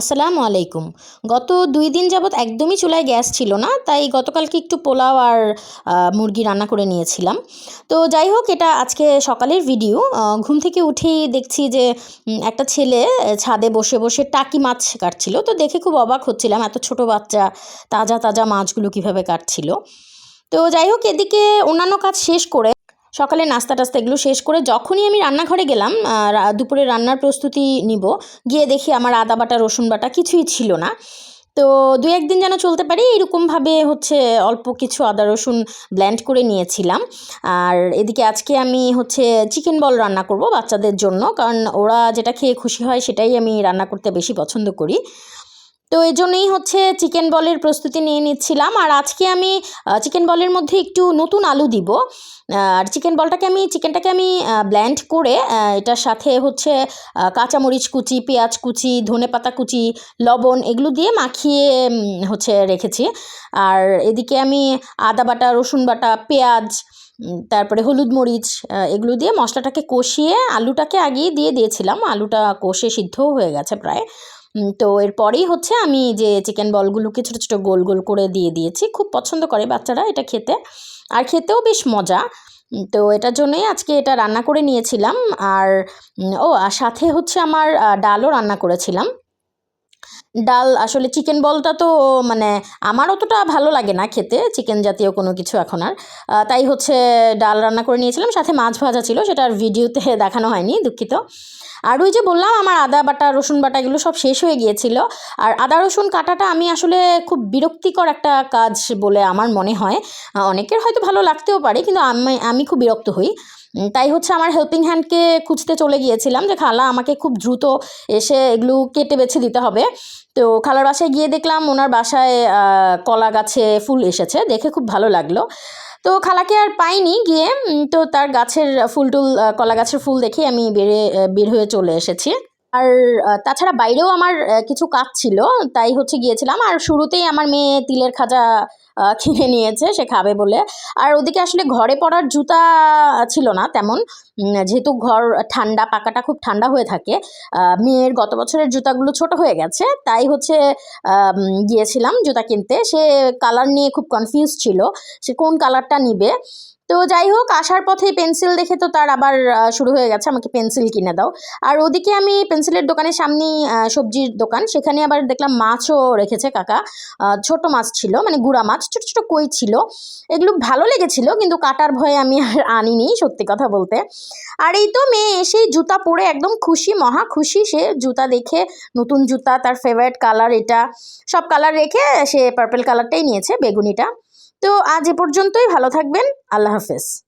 আসসালামু আলাইকুম। গত দুই দিন যাবৎ একদমই চুলায় গ্যাস ছিল না, তাই গতকালকে একটু পোলাও আর মুরগি রান্না করে নিয়েছিলাম। তো যাই হোক, এটা আজকে সকালের ভিডিও। ঘুম থেকে উঠেই দেখছি যে একটা ছেলে ছাদে বসে বসে টাকি মাছ কাটছিল। তো দেখে খুব অবাক হচ্ছিলাম, এত ছোট বাচ্চা, তাজা তাজা মাছগুলো কীভাবে কাটছিল। তো যাই হোক, এদিকে অন্যান্য কাজ শেষ করে সকালে নাস্তা টাস্তা এগুলো শেষ করে যখনই আমি রান্নাঘরে গেলাম দুপুরে রান্নার প্রস্তুতি নিব, গিয়ে দেখি আমার আদা বাটা, রসুন বাটা কিছুই ছিল না। তো দু একদিন যেন চলতে পারি, এরকমভাবে হচ্ছে অল্প কিছু আদা, রসুন ব্ল্যান্ড করে নিয়েছিলাম। আর এদিকে আজকে আমি হচ্ছে চিকেন বল রান্না করব বাচ্চাদের জন্য, কারণ ওরা যেটা খেয়ে খুশি হয় সেটাই আমি রান্না করতে বেশি পছন্দ করি। তো এই জন্যই হচ্ছে চিকেন বলের প্রস্তুতি নিয়ে নিচ্ছিলাম। আর আজকে আমি চিকেন বলের মধ্যে একটু নতুন আলু দিব। আর চিকেন বলটাকে আমি চিকেনটাকে আমি ব্ল্যান্ড করে এটার সাথে হচ্ছে কাঁচামরিচ কুচি, পেঁয়াজ কুচি, ধনে পাতা কুচি, লবণ এগুলো দিয়ে মাখিয়ে হচ্ছে রেখেছি। আর এদিকে আমি আদা বাটা, রসুন বাটা, পেঁয়াজ তারপরে হলুদ মরিচ এগুলো দিয়ে মশলাটাকে কষিয়ে আলুটাকে আগেই দিয়ে দিয়েছিলাম। আলুটা কষে সিদ্ধও হয়ে গেছে প্রায়। তো এরপরেই হচ্ছে আমি যে চিকেন বলগুলোকে ছোটো ছোটো গোল গোল করে দিয়ে দিয়েছি। খুব পছন্দ করে বাচ্চারা এটা খেতে। আর খেতেও বেশ মজা। তো এটার জন্যই আজকে এটা রান্না করে নিয়েছিলাম। আর ও, আর সাথে হচ্ছে আমার ডালও রান্না করেছিলাম। ডাল, আসলে চিকেন বলটা তো মানে আমার অতটা ভালো লাগে না খেতে চিকেন জাতীয় কোনো কিছু এখন আর। তাই হচ্ছে ডাল রান্না করে নিয়েছিলাম, সাথে মাছ ভাজা ছিল, সেটা আর ভিডিওতে দেখানো হয়নি, দুঃখিত। আর ওই যে বললাম, আমার আদা বাটা, রসুন বাটা, এগুলো সব শেষ হয়ে গিয়েছিল। আর আদা, রসুন কাটাটা আমি আসলে খুব বিরক্তিকর একটা কাজ বলে আমার মনে হয়। অনেকের হয়তো ভালো লাগতেও পারে, কিন্তু আমি আমি খুব বিরক্ত হই। তাই হচ্ছে আমার হেল্পিং হ্যান্ডকে খুঁজতে চলে গিয়েছিলাম যে, খালা, আমাকে খুব দ্রুত এসে এগুলো কেটে বেছে দিতে হবে। তো খালার বাসায় গিয়ে দেখলাম ওনার বাসায় কলা গাছে ফুল এসেছে, দেখে খুব ভালো লাগল। তো খালাকে আর পাইনি গিয়ে তো তার গাছের ফুল টুল কলা গাছের ফুল দেখে আমি বেড়ে বের হয়ে চলে এসেছি। আর তাছাড়া বাইরেও আমার কিছু কাজ ছিল, তাই হচ্ছে গিয়েছিলাম। আর শুরুতেই আমার মেয়ে তিলের খাজা কিনে নিয়েছে, সে খাবে বলে। আর ওদিকে আসলে ঘরে পরার জুতা ছিল না তেমন। যেহেতু ঘর ঠান্ডা, পাকাটা খুব ঠান্ডা হয়ে থাকে মেয়ের গত বছরের জুতাগুলো ছোট হয়ে গেছে, তাই হচ্ছে গিয়েছিলাম জুতা কিনতে। সে কালার নিয়ে খুব কনফিউজ ছিল, সে কোন কালারটা নিবে? তো যাই হোক, আসার পথে পেন্সিল দেখে তো তার আবার শুরু হয়ে গেছে, আমাকে পেন্সিল কিনে দাও। আর ওদিকে আমি পেন্সিলের দোকানের সামনেই সবজির দোকান, সেখানে আবার দেখলাম মাছও রেখেছে কাকা। ছোট মাছ ছিল মানে গুড়া মাছ, ছোট ছোট কই ছিল। এগুলো ভালো লেগেছিল, কিন্তু কাটার ভয়ে আমি আর আনিনি, সত্যি কথা বলতে। আর এই তো মেয়ে এসেই জুতা পরে একদম খুশি, মহা খুশি, সে জুতা দেখে, নতুন জুতা, তার ফেভারিট কালার এটা, সব কালার রেখে সে পার্পল কালারটাই নিয়েছে, বেগুনিটা। তো আজ এ পর্যন্তই, ভালো থাকবেন আল্লাহ হাফেজ